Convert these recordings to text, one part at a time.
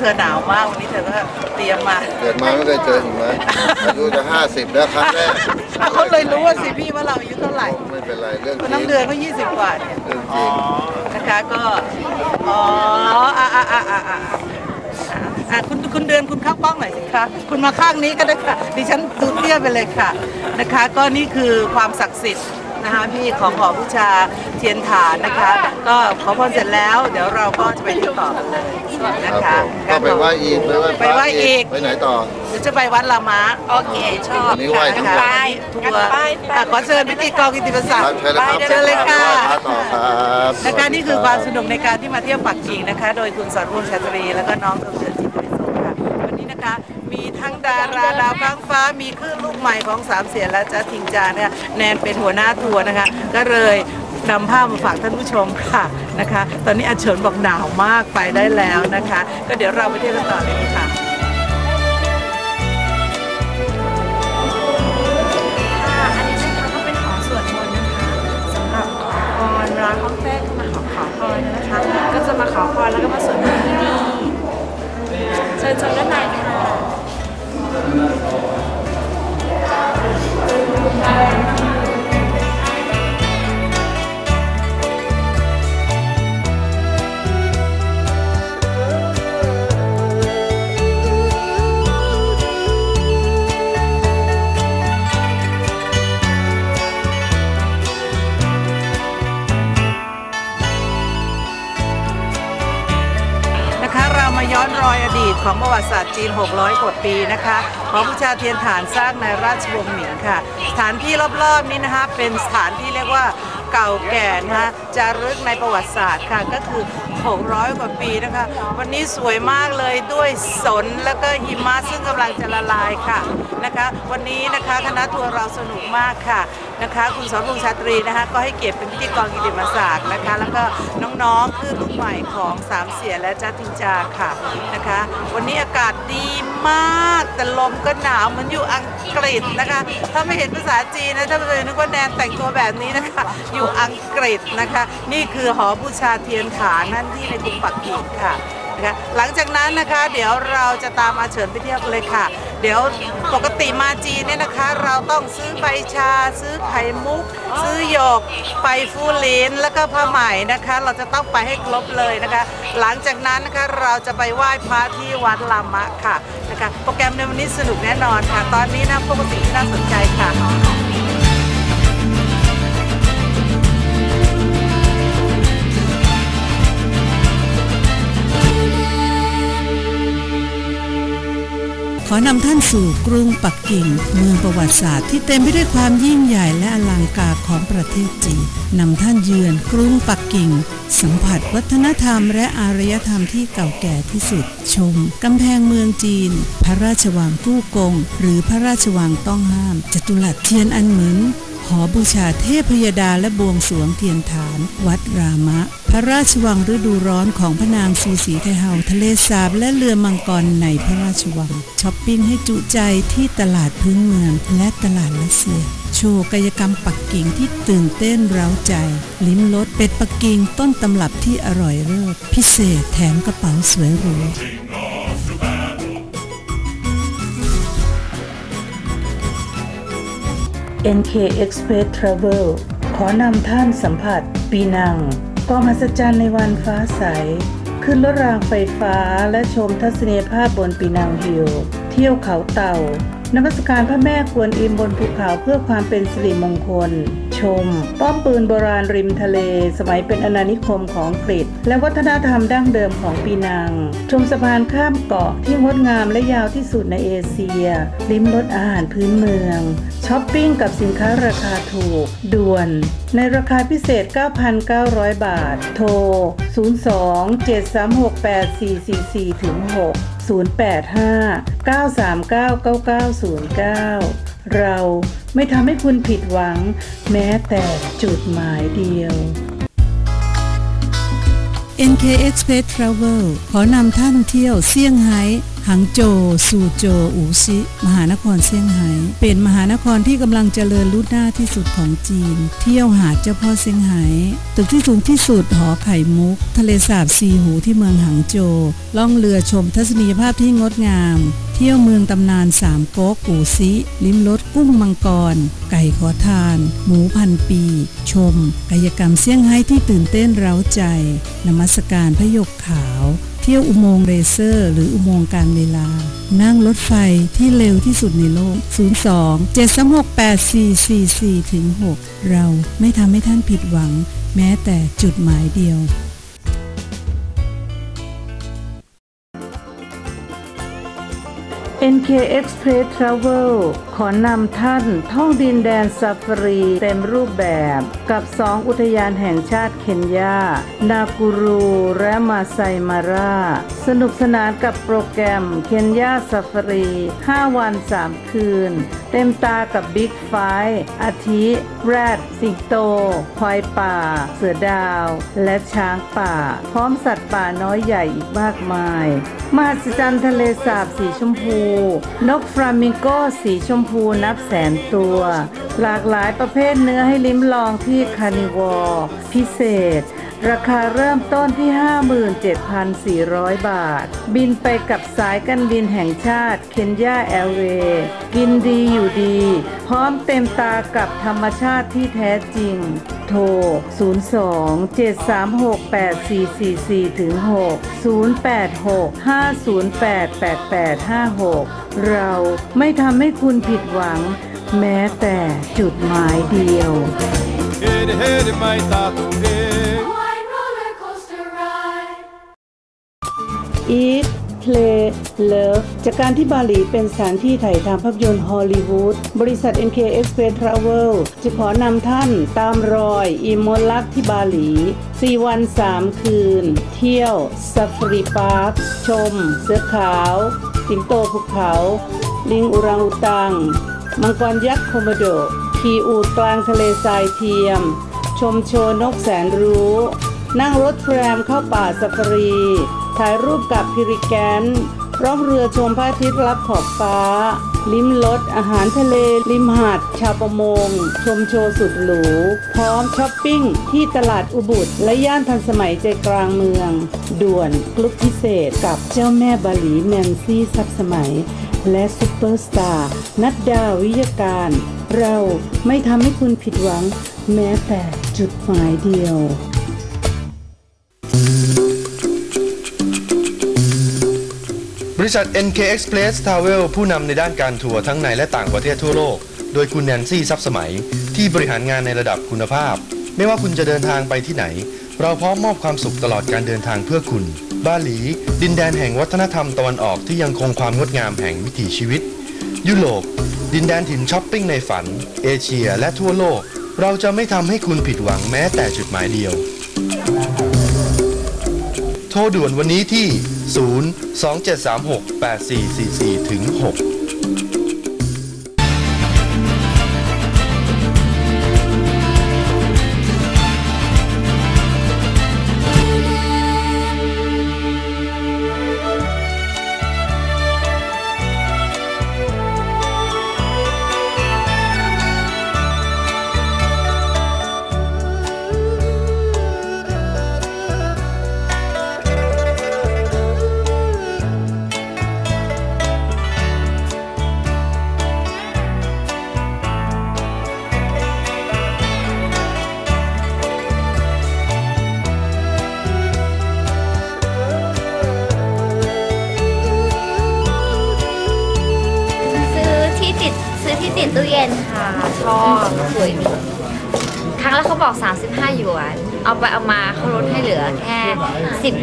เธอหนาวมากวันนี้เธอก็เตรียมมา เกิดมาไม่เคยเจอหิมะอายุจะห้าสิบแล้วครั้งแรกเขาเลยรู้ว่าสิพี่ว่าเราอายุเท่าไหร่ไม่เป็นไรเรื่องคนจริน้ำงเดือนก็ยี่สิบกว่าเนี่ยเรื่องจริงนะคะก็ อ๋ออะอะอะอะอะอะคุณคุณเดือนคุณเข้ากล้องหน่อยสิคะคุณมาข้างนี้ก็ได้ค่ะดิฉันดูเตี้ยไปเลยค่ะนะคะ ก็นี่คือความศักดิ์สิทธิ์ นะคะพี่ของหอบูชาเทียนฐานนะคะ ก็ขอพรเสร็จแล้ว เดี๋ยวเราก็จะไปที่ต่อกันเลยนะคคะรับผมก็ไปไหว้อีกไปไหว้พไประไหว้อีกไปไหนต่อเดี๋ยวจะไปวัดลามะโอเคชอบวันนี้ไหว้ทุกค่ะวันทัวร์อะขอเชิญพิธีกรกิติประศักคดิ์รับเชิญเลยครับเชิญเลยค่ะไหว้พระต่อครับนะคะนี่คือความสนุกในการที่มาเที่ยวปักกิ่งนะคะ โดยคุณสอนวงศ์ชาตรีแล้วก็น้องดวงเดือนจิต มีทั้งดาราดาวฟ้างฟ้ามีคลื่นลูกใหม่ของสามเสียนและจ้าทิงจาเนี่ยแนนเป็นหัวหน้าทัวร์นะคะ ก็เลยนำภาพมาฝากท่านผู้ชมค่ะนะคะ ตอนนี้อาเฉินบอกหนาวมากไปได้แล้วนะคะ ก็เดี๋ยวเราไปเที่ยวกันต่อเลยค่ะค่ะอันนี้นะคะก็เป็นหอสวดมนต์นะคะสำหรับขอพรร้านห้องแป้งก็มาขอขอพรนะคะ ก็จะมาขอพรแล้วก็มาสวดมนต์ที่นี่เชิญชมด้านในค่ะ Thank you. ของประวัติศาสตร์จีน 600 กว่าปีนะคะหองบูชาเทียนฐานสร้างในราชวงศ์หมิงค่ะ สถานที่รอบๆนี้นะคะเป็นสถานที่เรียกว่าเก่าแก่นะคะจารึกในประวัติศาสตร์ค่ะก็คือ 600 กว่าปีนะคะ วันนี้สวยมากเลยด้วยสนแล้วก็หิมะซึ่งกำลังจะละลายค่ะนะคะ วันนี้นะคะคณะทัวร์เราสนุกมากค่ะ นะคะ คุณสอนพงษ์ชาตรีนะคะก็ให้เกียรติเป็นพิธีกรกิติมศักดิ์นะคะ แล้วก็น้องๆคือลูกใหม่ของสามเสียและจัตติงจาค่ะนะคะ วันนี้อากาศดีมาก แต่ลมก็หนาวเหมันอยู่อังกฤษนะคะ ถ้าไม่เห็นภาษาจีนนะถ้าไม่นึกว่าแนนแต่งตัวแบบนี้นะคะ อยู่อังกฤษนะคะ นี่คือหอบูชาเทียนฐานนั่นที่ในกรุงปักกิ่งค่ะ นะคะหลังจากนั้นนะคะเดี๋ยวเราจะตามอาเฉินไปเที่ยวกันเลยค่ะ เดี๋ยวปกติมาจีนเนี่ยนะคะ เราต้องซื้อใบชา ซื้อไข่มุก ซื้อหยกไปฟูลินแล้วก็ผ้าไหมนะคะ เราจะต้องไปให้ครบเลยนะคะ หลังจากนั้นนะคะเราจะไปไหว้พระที่วัดลามะค่ะนะคะโปรแกรมในวันนี้สนุกแน่นอนค่ะ ตอนนี้นะปกติที่น่าสนใจค่ะ ขอนำท่านสู่กรุงปักกิ่ง เมืองประวัติศาสตร์ที่เต็มไปด้วยความยิ่งใหญ่และอลังการของประเทศจีนนำท่านเยือนกรุงปักกิ่ง สัมผัสวัฒนธรรมและอารยธรรมที่เก่าแก่ที่สุด ชมกำแพงเมืองจีน พระราชวังกู้กง หรือพระราชวังต้องห้าม จตุรัสเทียนอันเหมิน อบูชาเทพยดาและบวงสรวงเทียนฐาน วัดรามะ พระราชวังฤดูร้อนของพระนางซูสีไทเฮาทะเลสาบและเรือมังกรในพระราชวังช้อปปิ้งให้จุใจที่ตลาดพื้นเมืองและตลาดรัสเซียโชว์กายกรรมปักกิ่งที่ตื่นเต้นเร้าใจ ลิ้มรสเป็ดปักกิ่งต้นตำรับที่อร่อยเลิศพิเศษแถมกระเป๋าสวยหรู NK Express Travel ขอนำท่านสัมผัส ปีนังกองมหัศจรรย์ในวันฟ้าใส ขึ้นรถรางไฟฟ้าและชมทัศนียภาพบนปีนังฮิลเที่ยวเขาเต่า นมัสการพระแม่กวนอิมบนภูเขาเพื่อความเป็นสิริมงคล ชม ป้อมปืนโบราณริมทะเล สมัยเป็นอาณานิคมของอังกฤษ และวัฒนธรรมดั้งเดิมของปีนัง ชมสะพานข้ามเกาะที่งดงามและยาวที่สุดในเอเชีย ลิ้มรสอาหารพื้นเมือง ช้อปปิ้งกับสินค้าราคาถูก ด่วน ในราคาพิเศษ 9,900 บาท โทร 02 736 8444ถึง6 085 939 9909 เราไม่ทำให้คุณผิดหวัง แม้แต่จุดหมายเดียว NK Express Travel ขอนำท่านเที่ยวเซี่ยงไฮ้ หังโจวซูโจวอูซิมหานครเซี่ยงไฮ้เป็นมหานครที่กำลังเจริญรุ่หน้าที่สุดของจีน เที่ยวหาดเจ้าพ่อเซี่ยงไฮ้ตึกที่สูงที่สุดหอไข่มุก ทะเลสาบซีหูที่เมืองหังโจวล่องเรือชมทัศนียภาพที่งดงาม เที่ยวเมืองตำนานสามก๊กอูซิลิ้มรสกุ้งมังกร ไก่ขอทาน หมูพันปี ชม กายกรรมเซี่ยงไฮ้ที่ตื่นเต้นเร้าใจนมัสการพระยกขาว เที่ยวอุโมงค์เรเซอร์ หรืออุโมงค์การเวลา นั่งรถไฟที่เร็วที่สุดในโลก 02 736 8444ถึง6เราไม่ทำให้ท่านผิดหวัง แม้แต่จุดหมายเดียว NK Express Travel ขอนำท่านท่องดินแดนซาฟารีเต็มรูปแบบกับ2อุทยานแห่งชาติเคนยา นากูรูและมาไซมาราสนุกสนานกับโปรแกรมเคนยาซาฟารี 5 วัน 3 คืน เต็มตากับบิ๊กไฟอาทิแรด สิงโตควายป่า เสือดาว และช้างป่า พร้อมสัตว์ป่าน้อยใหญ่อีกมากมาย มหัศจรรย์ทะเลสาบสีชมพูนกฟลามิงโกสีชมพูนับแสนตัว หลากหลายประเภทเนื้อให้ลิ้มลองที่คานิวอร์พิเศษ ราคาเริ่มต้นที่ 57,400 บาท บินไปกับสายการบินแห่งชาติเคนยาแอร์เวย์กินดีอยู่ดี พร้อมเต็มตากับธรรมชาติที่แท้จริง โทร 02 736 8444ถึง6 086 508 8856 เราไม่ทำให้คุณผิดหวัง แม้แต่จุดหมายเดียว Hede, hede, mai tato, he. White roller coaster ride Eat Play Love จากการที่บาหลีเป็นสถานที่ถ่ายทำภาพยนตร์ฮอลลีวูดบริษัท NK Express Travel จะขอนำท่านตามรอยอีมนลักที่บาหลี 4 วัน 3 คืน เที่ยวซ a ฟรีพาร์คชม เสือขาว สิงโตภูเขา ลิงอุรังอุตัง มังกรยักษ์โคโมโดขี่อูดกลางทะเลทรายเทียม ชมโชว์นกแสนรู้ นั่งรถแทรมเข้าป่าซาฟารี ถ่ายรูปกับพิริแกนร่องเรือชมพระอาทิตย์รับขอบฟ้า ลิ้มรสอาหารทะเล ริมหาดชาวประมง ชมโชว์สุดหรู พร้อมช้อปปิ้งที่ตลาดอุบุตและย่านทันสมัยใจกลางเมือง ด่วนกลุ่มพิเศษกับเจ้าแม่บาหลีแนนซี่ซับสมัย และซุปเปอร์สตาร์นัดดาวิยการ เราไม่ทำให้คุณผิดหวัง แม้แต่จุดหมายเดียว บริษัท NK Express Travel ผู้นำในด้านการทัวร์ทั้งในและต่างประเทศทั่วโลก โดยคุณแนนซี่ซับสมัย ที่บริหารงานในระดับคุณภาพ ไม่ว่าคุณจะเดินทางไปที่ไหน เราพร้อมมอบความสุขตลอดการเดินทางเพื่อคุณ บาหลี ดินแดนแห่งวัฒนธรรมตะวันออกที่ยังคงความงดงามแห่งวิถีชีวิต ยุโรปดินแดนถิ่นช้อปปิ้งในฝัน เอเชียและทั่วโลก เราจะไม่ทำให้คุณผิดหวังแม้แต่จุดหมายเดียว โทรด่วนวันนี้ที่ 0 2 7 3 6 8 4 4 4ถึง6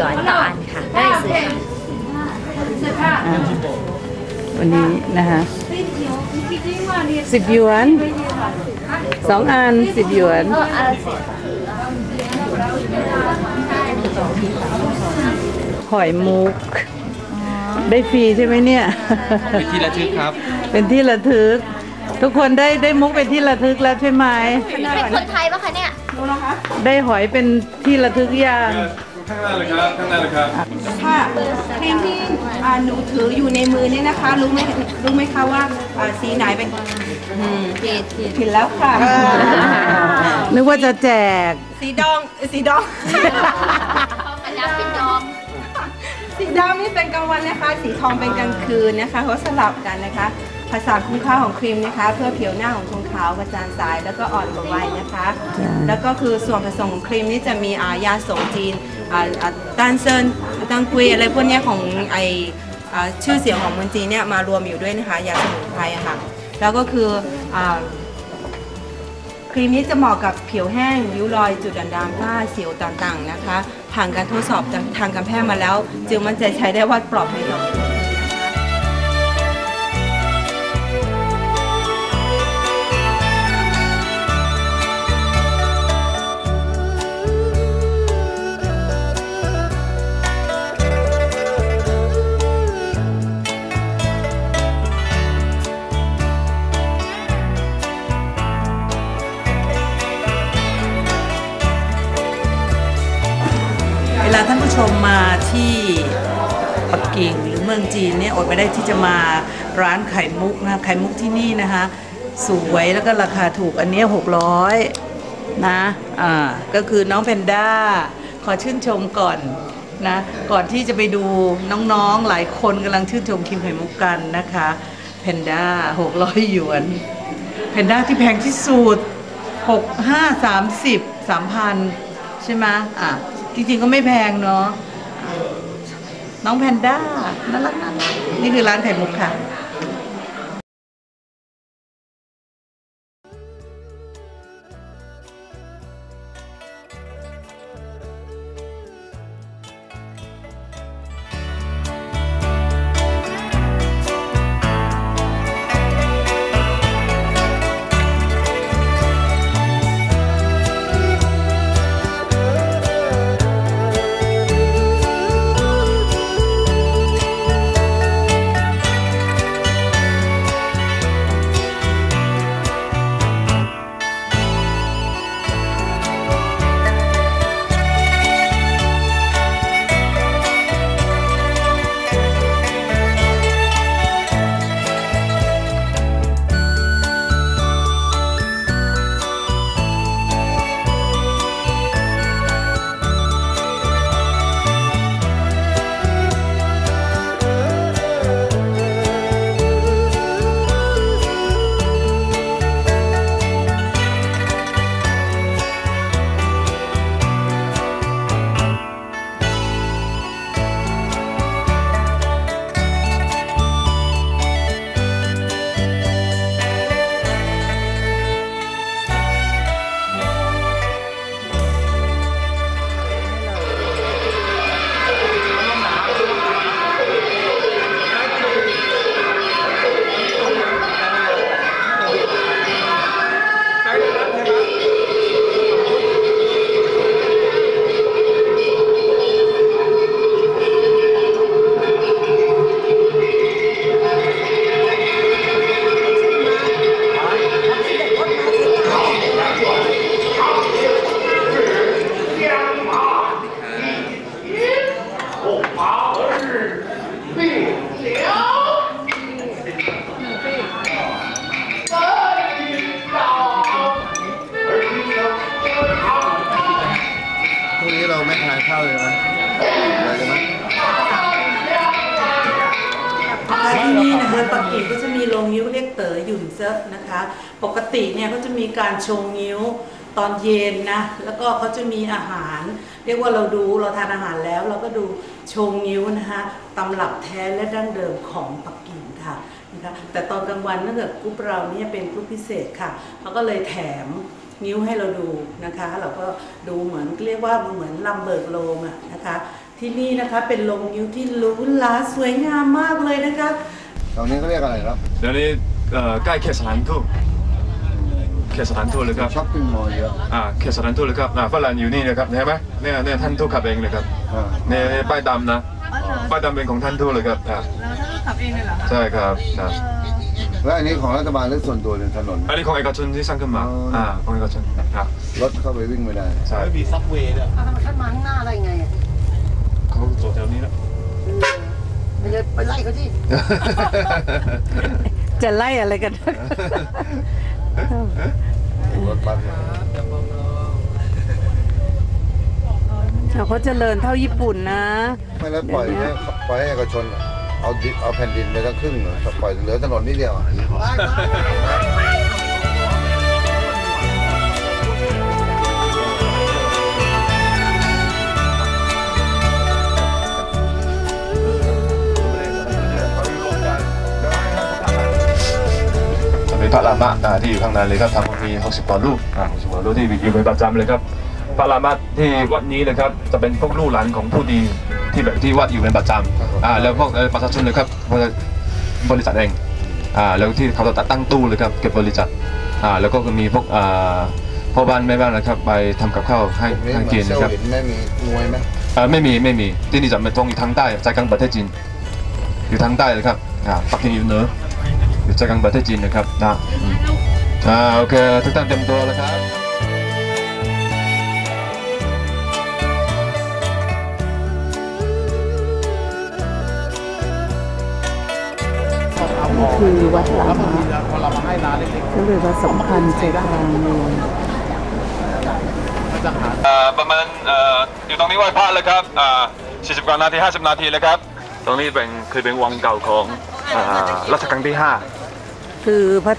ยวนต่ออันค่ะก็เลยซื้อค่ะวันนี้นะคะสิบหยวนสองอันสิบหยวนหอยมุก ได้ฟรีใช่ไหมเนี่ย เป็นที่ระทึกครับ เป็นที่ระทึก ทุกคนได้ได้มุกเป็นที่ระทึกแล้วใช่ไหมเป็นคนไทยปะคะเนี่ยได้หอยเป็นที่ระทึกยัง ข้างหน้าเลยครับข้างหน้าเลยครับค่ะครีมที่อ่าหนูถืออยู่ในมือเนี่ยนะคะ รู้ไหมรู้ไหมคะว่าอ่าสีไหนเป็นอืมผิดผิดแล้วค่ะ นึกว่าจะแจก สีดองสีดอง อันนี้เป็นดอมสีดำนี่เป็นกลางวันนะคะ สีทองเป็นกลางคืนนะคะเขาสลับกันนะคะ ภาษาคุ้มค่าของครีมนะคะ เพื่อผิวหน้าของคุณขาวกระจ่างใสแล้วก็อ่อนกว่าวัยนะคะ แล้วก็คือส่วนผสมของครีมนี่จะมีอายาสงจีนอ่าอ่าตันเซินตังกุยอะไรพวกเนี้ยของไออ่าชื่อเสียงของเมืองจีนเนี่ยมารวมอยู่ด้วยนะคะยาสมุนไพรอะค่ะ แล้วก็คืออ่าครีมนี้จะเหมาะกับผิวแห้งริ้วรอยจุดด่างดำฝ้าสิวต่างๆนะคะ ผ่านการทดสอบทางการแพทย์มาแล้ว จึงมั่นใจใช้ได้ว่าปลอดภัยต่อ มมาที่ปักกิ่งหรือเมืองจีนเนี่ยอดไม่ได้ที่จะมาร้านไข่มุกนะไข่มุกที่นี่นะคะ สวยแล้วก็ราคาถูกอันนี้หกร้อยนะอ่าก็คือน้องแพนด้าขอชื่นชมก่อนนะก่อนที่จะไปดูน้องๆหลายคนกำลังชื่นชมครีมไข่มุกกันนะคะแพนด้าหกร้อยหยวนแพนด้าที่แพงที่สุดหกห้าสามสิบสามพันใช่ไหมอะ จริงๆก็ไม่แพงเนาะน้องแพนด้าน่ารักน่ารักนี่คือร้านไข่มุกค่ะ ชว์นิ้วตอนเย็นนะ แล้วก็เขาจะมีอาหาร เรียกว่าเราดูเราทานอาหารแล้ว เราก็ดูโชว์นิ้วนะคะตำรับแท้และดั้งเดิมของปักกิ่งค่ะนะคะแต่ตอนกลางวันถ้าเกิดกรุ๊ปเราเนี่ยเป็นกรุ๊ปพิเศษค่ะเขาก็เลยแถมนิ้วให้เราดูนะคะ เราก็ดูเหมือนเรียกว่าเหมือนลำเบิกโลงอะนะคะ ที่นี่นะคะเป็นโรงนิ้วที่หรูหราสวยงามมากเลยนะคะตรงนี้เขาเรียกอะไรครับเดี๋ยวนี้เอ่อใกล้เขตสถานทูต เขตสถานทูตเลยครับ ช้อปปิ้งมอลล์เยอะอ่าเขตสถานทูตเลยครับอ่าฝรั่งอยู่นี่นะครับเห็นไหมเนี่ยเนี่ยท่านทูตขับเองเลยครับอ่าเนี่ยเนี่ยป้ายดำนะป้ายดำเป็นของท่านทูตเลยครับอ่าแล้วท่านขับเองเลยเหรอคะใช่ครับครับแล้วอันนี้ของรัฐบาลหรือส่วนตัวในถนน อันนี้ของเอกชนที่สร้างขึ้นมาอ๋ออ่ อ่าของเอกชนครับรถเข้าไปวิ่งไม่ได้ ใช่ไม่มีซับเวย์ด้วยเขาจอดแถวนี้แล้วไม่ใช่ไปไล่เขาที่จะไล่อะไรกัน รถบัสเขาเจริญเท่าญี่ปุ่นนะไม่แล้วปล่อยให้ปล่อยให้เอกชน เอาดิเอาแผ่นดินไปทั้งครึ่งเหรอปล่อยเหลือถนนนิดเดียว มีพระรามะอ่าที่อยู่ข้างในเลยครับทั้งหมดมี 60กว่ารูปอ่า60กว่ารูปที่อยู่เป็นประจำเลยครับพระรามะที่วัดนี้นะครับจะเป็นพวกลูกหลานของผู้ดีที่แบบที่วัดอยู่เป็นประจำอ่าแล้วพวกเอ่อประชาชนเลยครับพวกบริษัทเองอ่าแล้วที่เขาจะตั้งตู้เลยครับเก็บบริจาคอ่าแล้วก็มีพวกอ่าพ่อบ้านแม่บ้านนะครับ ไปทำกับข้าวให้ตรงนี้ให้เหมืกิอนนเซลนะครับล์หินไม่มีมวยไหมเอ่อไม่มีไม่มีที่นี่จะเป็นตรงอยู่ทางใต้ใจกลางประเทศจีนอยู่ทางใต้เลยครับอ่าปักกิ่งอยู่เหนือ อยู่ใจกลางประเทศจีนนะครับนะอืมอ่าโอเคทุกท่านเตรียมตัวแล้วครับคือวัดลามะก็เลยวัดสำคัญใจกลางเมืองเอ่อประมาณเอ่ออยู่ตรงนี้ไหว้พระเลยครับอ่า40กว่านาที 50 นาทีเลยครับ ตรงนี้เป็นเคยเป็นวังเก่าของอ่ารัชกาลที่ คือพระ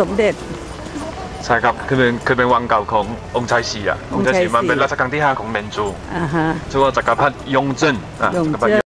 สมเด็จ5ใช่ครับคือเป็นคือเป็นวังเก่าขององค์ชายศรีอะองค์ชายศรีมันเป็นรัชกาลที่ 5 ของเมนจูอ่าฮะ ชื่อว่าจักรพรรดิยงเจิ้นอะยงจักรพรรดิเจิ้น